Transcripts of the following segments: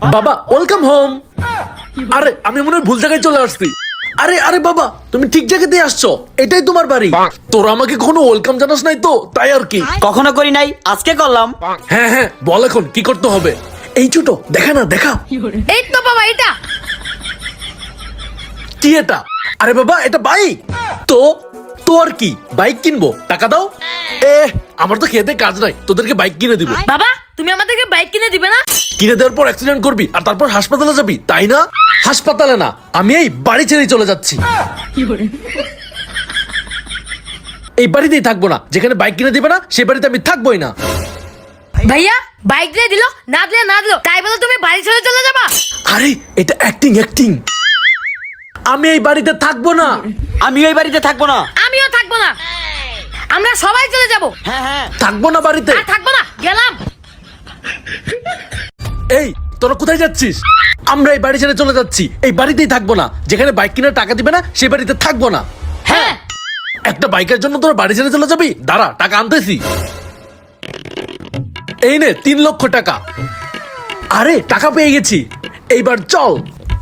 বাবা welcome home আরে আমি মনে হয় ভুল জায়গায় চলে আসছি। আরে আরে বাবা তুমি ঠিক জায়গাতে আসছো। এটাই তোমার বাড়ি। তোরা আমাকে কখনো ওয়েলকাম জানাস নাই তো? তাই আর কি। কখনো করি নাই আজকে করলাম। হ্যাঁ হ্যাঁ বল এখন কি করতে হবে? এই ছোট দেখা না দেখা। এই তো বাবা এটা। কি এটা? আরে বাবা এটা বাইক তো তো আর কি? বাইক কিনবো? টাকা দাও? এ আমার তো খেতে কাজ নাই তোদেরকে বাইক কিনে দিব। বাবা তুমি আমাদেরকে বাইক কিনে দিবে না? কিনে দেওয়ার পর অ্যাক্সিডেন্ট করবি আর তারপর হাসপাতালে যাবি তাই না? হাসপাতালে না আমি এই বাড়ি ছেড়ে চলে যাচ্ছি। এই বাড়িতেই থাকব না যেখানে বাইক কিনে দিবে না সেই বাড়িতে আমি থাকবোই না। ভাইয়া বাইক দিয়ে দিল না দিলে না দিল তাই বলে তুমি বাড়ি ছেড়ে চলে যাবা? আরে এটা অ্যাক্টিং অ্যাক্টিং আমি এই বাড়িতে থাকব না। আমি এই বাড়িতে থাকব না। আমিও থাকব না। আমরা সবাই চলে যাব। হ্যাঁ হ্যাঁ। থাকব না বাড়িতে। আর থাকব না গেলাম। এই তোরা কোথায় যাচ্ছিস? আমরা এই বাড়ি ছেড়ে চলে যাচ্ছি। এই বাড়িতেই থাকব না। যেখানে বাইক কিনে টাকা দিবে না সেই বাড়িতে থাকব না। হ্যাঁ। একটা বাইকের জন্য তোরা বাড়ি ছেড়ে চলে যাবি? দাঁড়া টাকা আনতেছি। এই নে তিন লক্ষ টাকা। আরে টাকা পেয়ে গেছি। এইবার চল।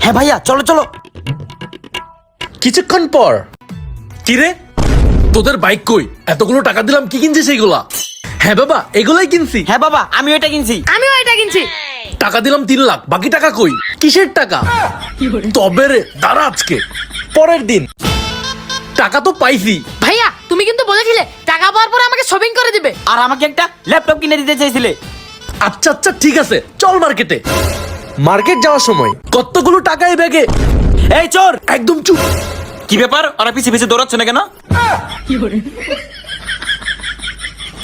হ্যাঁ ভাইয়া চলো চলো। কিছুক্ষণ পর। কিরে? তোদের বাইক কই? এতগুলো টাকা দিলাম কি কিনছিস এইগুলা? হ্যাঁ বাবা এগুলাই কিনছি। হ্যাঁ বাবা আমি ওইটা কিনছি। আমিও এটা কিনছি। টাকা দিলাম তিন লাখ বাকি টাকা কই? কিসের টাকা? তবে রে দাঁড়া আজকে। পরের দিন। টাকা তো পাইছি। ভাইয়া তুমি কিন্তু বলেছিলে টাকা পাওয়ার পর আমাকে শপিং করে দিবে। আর আমাকে একটা ল্যাপটপ কিনে দিতে চাইছিলে। আচ্ছা আচ্ছা ঠিক আছে চল মার্কেটে। মার্কেট যাওয়ার সময় কতগুলো টাকা এই ব্যাগে? এই চোর! একদম চুপ। কি ব্যাপার? ওরা পিছে পিছে দৌড়াচ্ছে না কেন?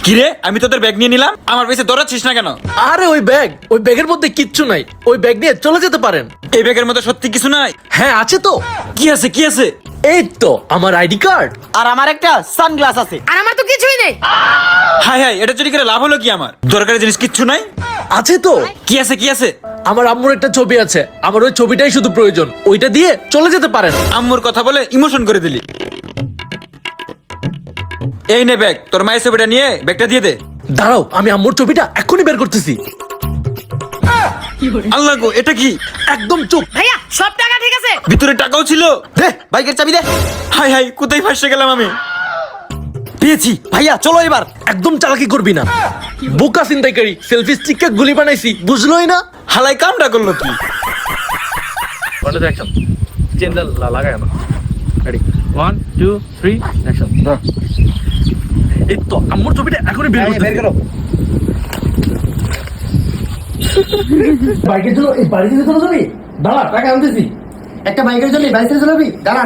কিরে আমি তোদের ব্যাগ নিয়ে নিলাম। আমার পিছে দৌড়াচ্ছিস না কেন? আরে ওই ব্যাগ ওই ব্যাগের মধ্যে কিচ্ছু নাই। ওই ব্যাগ নিয়ে চলে যেতে পারেন। এই ব্যাগের মধ্যে সত্যি কিছু নাই? হ্যাঁ আছে তো। কি আছে কি আছে? এই তো আমার আইডি কার্ড আর আমার একটা সানগ্লাস আছে। আর আমার তো কিছুই নেই। হাই হাই এটা চুরি করে লাভ হলো কি আমার? দরকারি জিনিস কিচ্ছু নাই? আছে তো। কি আছে কি আছে? আমার আম্মুর একটা ছবি আছে। আমার ওই ছবিটাই শুধু প্রয়োজন। ওইটা দিয়ে চলে যেতে পারেন। আম্মুর কথা বলে ইমোশন করে দিলি। এই নে ব্যাগ তোর মায়ের ছবিটা নিয়ে ব্যাগটা দিয়ে দে। দাঁড়াও আমি আম্মুর ছবিটা এখনই বের করতেছি। আল্লাহ গো এটা কি? একদম চুপ। ভাইয়া সব টাকা ঠিক আছে? ভিতরে টাকাও ছিল? দে বাইকের চাবি দে। হাই হাই কোথায় ফাঁসে গেলাম আমি? পেয়েছি। ভাইয়া চলো এবার। একদম চালাকি করবি না। বোকা চিন্তাইকারী সেলফি স্টিককে গুলি বানাইছি। বুঝলোই না? হালাই কামটা করল কি? La লাগায় না। Ready one two three action এই তো আম্মুর ছবিটা এখনই বের করতে বের করো। বাইকে চলো এই বাড়িতে চলো চলে যাবি দাঁড়া টাকা আনতেছি। একটা বাইকের জন্য বাইসে চলাবি দাঁড়া।